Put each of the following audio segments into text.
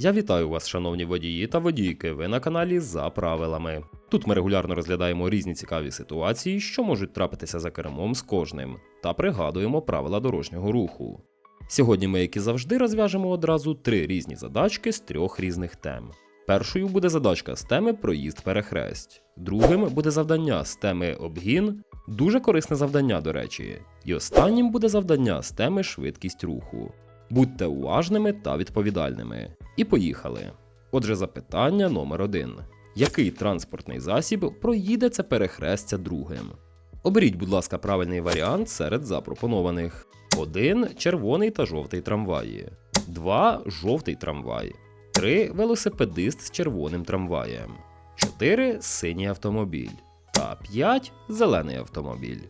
Я вітаю вас, шановні водії та водійки. Ви на каналі за правилами. Тут ми регулярно розглядаємо різні цікаві ситуації, що можуть трапитися за кермом з кожним, та пригадуємо правила дорожнього руху. Сьогодні ми, як і завжди, розв'яжемо одразу три різні задачки з трьох різних тем. Першою буде задачка з теми проїзд перехресть. Другим буде завдання з теми обгін, дуже корисне завдання, до речі. І останнім буде завдання з теми швидкість руху. Будьте уважними та відповідальними. І поїхали. Отже, запитання номер один: Який транспортний засіб проїде це перехрестя другим? Оберіть, будь ласка, правильний варіант серед запропонованих: 1. Червоний та жовтий трамваї, 2. Жовтий трамвай, 3. Велосипедист з червоним трамваєм, 4. Синій автомобіль та 5. Зелений автомобіль.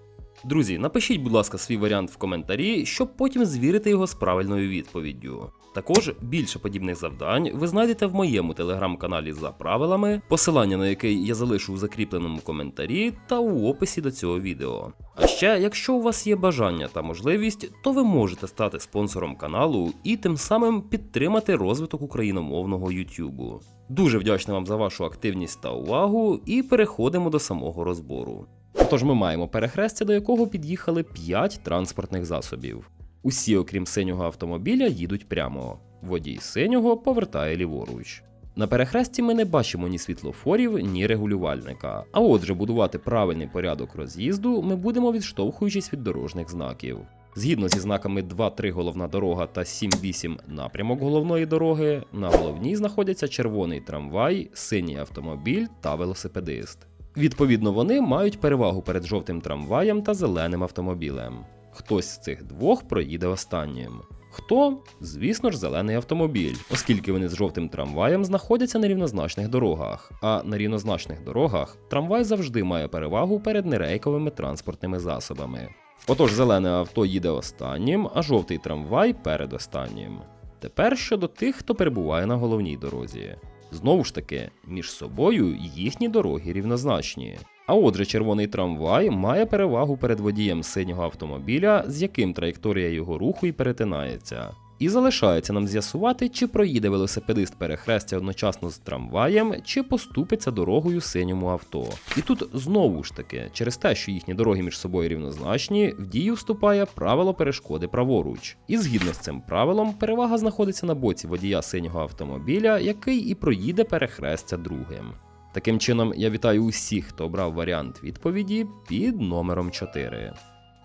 Друзі, напишіть, будь ласка, свій варіант в коментарі, щоб потім звірити його з правильною відповіддю. Також більше подібних завдань ви знайдете в моєму телеграм-каналі за правилами, посилання на який я залишу в закріпленому коментарі та у описі до цього відео. А ще, якщо у вас є бажання та можливість, то ви можете стати спонсором каналу і тим самим підтримати розвиток україномовного Ютубу. Дуже вдячний вам за вашу активність та увагу, і переходимо до самого розбору. Отож, ми маємо перехрестя, до якого під'їхали 5 транспортних засобів. Усі, окрім синього автомобіля, їдуть прямо. Водій синього повертає ліворуч. На перехресті ми не бачимо ні світлофорів, ні регулювальника. А отже, будувати правильний порядок роз'їзду ми будемо відштовхуючись від дорожніх знаків. Згідно зі знаками 2-3 головна дорога та 7-8 напрямок головної дороги, на головній знаходяться червоний трамвай, синій автомобіль та велосипедист. Відповідно, вони мають перевагу перед жовтим трамваєм та зеленим автомобілем. Хтось з цих двох проїде останнім. Хто? Звісно ж, зелений автомобіль, оскільки вони з жовтим трамваєм знаходяться на рівнозначних дорогах. А на рівнозначних дорогах трамвай завжди має перевагу перед нерейковими транспортними засобами. Отож, зелене авто їде останнім, а жовтий трамвай передостаннім. Тепер щодо тих, хто перебуває на головній дорозі. Знову ж таки, між собою їхні дороги рівнозначні. А отже, червоний трамвай має перевагу перед водієм синього автомобіля, з яким траєкторія його руху і перетинається. І залишається нам з'ясувати, чи проїде велосипедист перехрестя одночасно з трамваєм, чи поступиться дорогою синьому авто. І тут знову ж таки, через те, що їхні дороги між собою рівнозначні, в дію вступає правило перешкоди праворуч. І згідно з цим правилом, перевага знаходиться на боці водія синього автомобіля, який і проїде перехрестя другим. Таким чином, я вітаю усіх, хто обрав варіант відповіді під номером 4.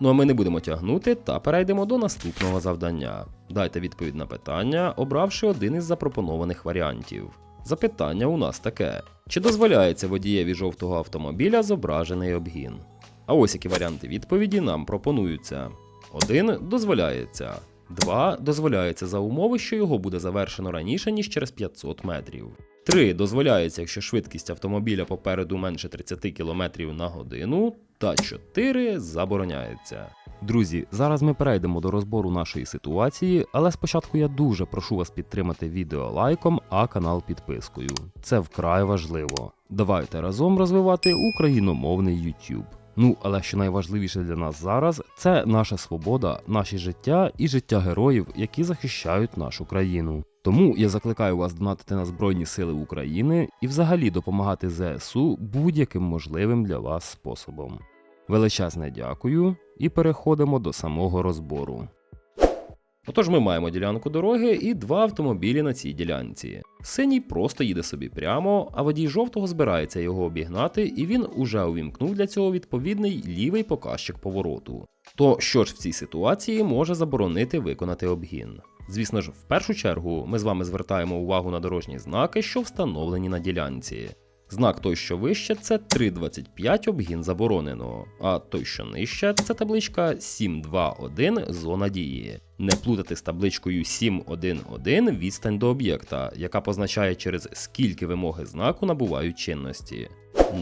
Ну а ми не будемо тягнути та перейдемо до наступного завдання. Дайте відповідь на питання, обравши один із запропонованих варіантів. Запитання у нас таке: чи дозволяється водієві жовтого автомобіля зображений обгін? А ось які варіанти відповіді нам пропонуються: 1. Дозволяється. 2. Дозволяється за умови, що його буде завершено раніше, ніж через 500 метрів. 3. Дозволяється, якщо швидкість автомобіля попереду менше 30 км на годину. Та 4 забороняється. Друзі, зараз ми перейдемо до розбору нашої ситуації, але спочатку я дуже прошу вас підтримати відео лайком, а канал підпискою. Це вкрай важливо. Давайте разом розвивати україномовний YouTube. Ну, але що найважливіше для нас зараз, це наша свобода, наші життя і життя героїв, які захищають нашу країну. Тому я закликаю вас донатити на Збройні Сили України і взагалі допомагати ЗСУ будь-яким можливим для вас способом. Величезне дякую і переходимо до самого розбору. Отож, ми маємо ділянку дороги і два автомобілі на цій ділянці. Синій просто їде собі прямо, а водій жовтого збирається його обігнати, і він уже увімкнув для цього відповідний лівий показчик повороту. То що ж в цій ситуації може заборонити виконати обгін? Звісно ж, в першу чергу ми з вами звертаємо увагу на дорожні знаки, що встановлені на ділянці. Знак той, що вище, це 3.25 обгін заборонено, а той, що нижче, це табличка 7.2.1 зона дії. Не плутати з табличкою 7.1.1 відстань до об'єкта, яка позначає через скільки вимоги знаку набувають чинності.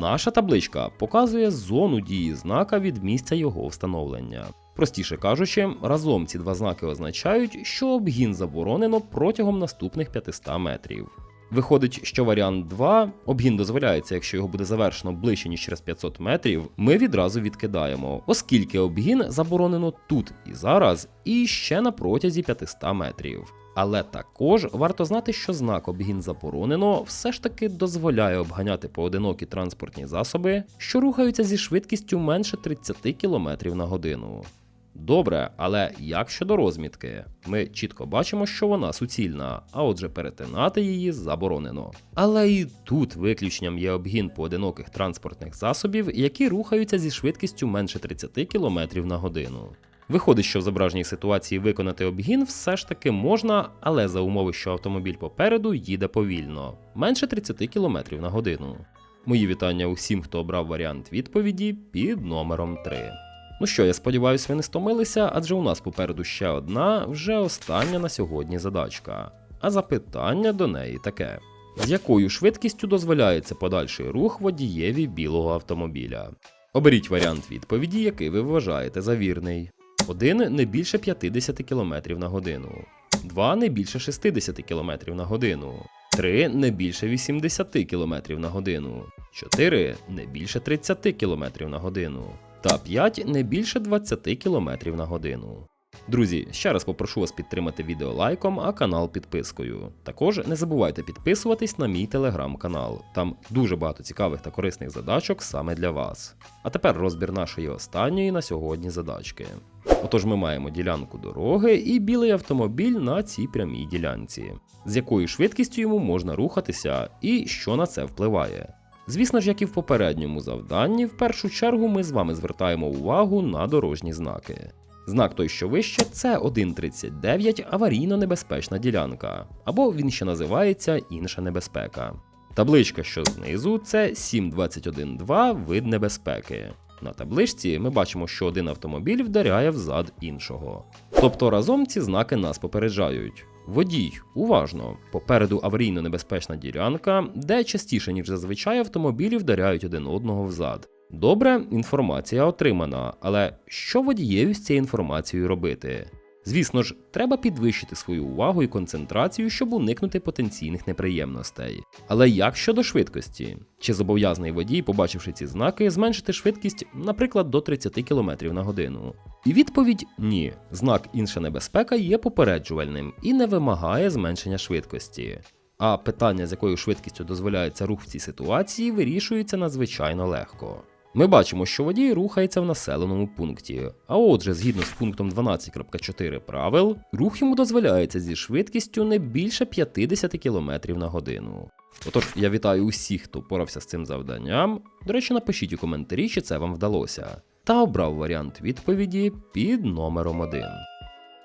Наша табличка показує зону дії знака від місця його встановлення. Простіше кажучи, разом ці два знаки означають, що обгін заборонено протягом наступних 500 метрів. Виходить, що варіант 2 обгін дозволяється, якщо його буде завершено ближче ніж через 500 метрів, ми відразу відкидаємо, оскільки обгін заборонено тут і зараз, і ще на протязі 500 метрів. Але також варто знати, що знак обгін заборонено все ж таки дозволяє обганяти поодинокі транспортні засоби, що рухаються зі швидкістю менше 30 км на годину. Добре, але як щодо розмітки? Ми чітко бачимо, що вона суцільна, а отже, перетинати її заборонено. Але і тут виключенням є обгін поодиноких транспортних засобів, які рухаються зі швидкістю менше 30 км на годину. Виходить, що в зображеній ситуації виконати обгін все ж таки можна, але за умови, що автомобіль попереду їде повільно, менше 30 км на годину. Мої вітання усім, хто обрав варіант відповіді під номером 3. Ну що, я сподіваюся, ви не стомилися, адже у нас попереду ще одна, вже остання на сьогодні задачка. А запитання до неї таке: з якою швидкістю дозволяється подальший рух водієві білого автомобіля? Оберіть варіант відповіді, який ви вважаєте за вірний. 1 не більше 50 км на годину, 2 не більше 60 км на годину, 3 не більше 80 км на годину, 4 не більше 30 км на годину та 5 не більше 20 км на годину. Друзі, ще раз попрошу вас підтримати відео лайком, а канал підпискою. Також не забувайте підписуватись на мій телеграм-канал. Там дуже багато цікавих та корисних задачок саме для вас. А тепер розбір нашої останньої на сьогодні задачки. Отож, ми маємо ділянку дороги і білий автомобіль на цій прямій ділянці, з якою швидкістю йому можна рухатися і що на це впливає. Звісно ж, як і в попередньому завданні, в першу чергу ми з вами звертаємо увагу на дорожні знаки. Знак той, що вище, це 1.39 аварійно небезпечна ділянка, або він ще називається інша небезпека. Табличка, що знизу, це 7.21.2 вид небезпеки. На табличці ми бачимо, що один автомобіль вдаряє взад іншого. Тобто разом ці знаки нас попереджають. Водій, уважно, попереду аварійно небезпечна ділянка, де частіше, ніж зазвичай, автомобілі вдаряють один одного взад. Добре, інформація отримана, але що водієві з цією інформацією робити? Звісно ж, треба підвищити свою увагу і концентрацію, щоб уникнути потенційних неприємностей. Але як щодо швидкості? Чи зобов'язаний водій, побачивши ці знаки, зменшити швидкість, наприклад, до 30 км на годину? І відповідь ні. Знак інша небезпека є попереджувальним і не вимагає зменшення швидкості. А питання, з якою швидкістю дозволяється рух в цій ситуації, вирішується надзвичайно легко. Ми бачимо, що водій рухається в населеному пункті. А отже, згідно з пунктом 12.4 правил, рух йому дозволяється зі швидкістю не більше 50 км на годину. Отож, я вітаю усіх, хто порався з цим завданням. До речі, напишіть у коментарі, чи це вам вдалося. Та обрав варіант відповіді під номером 1.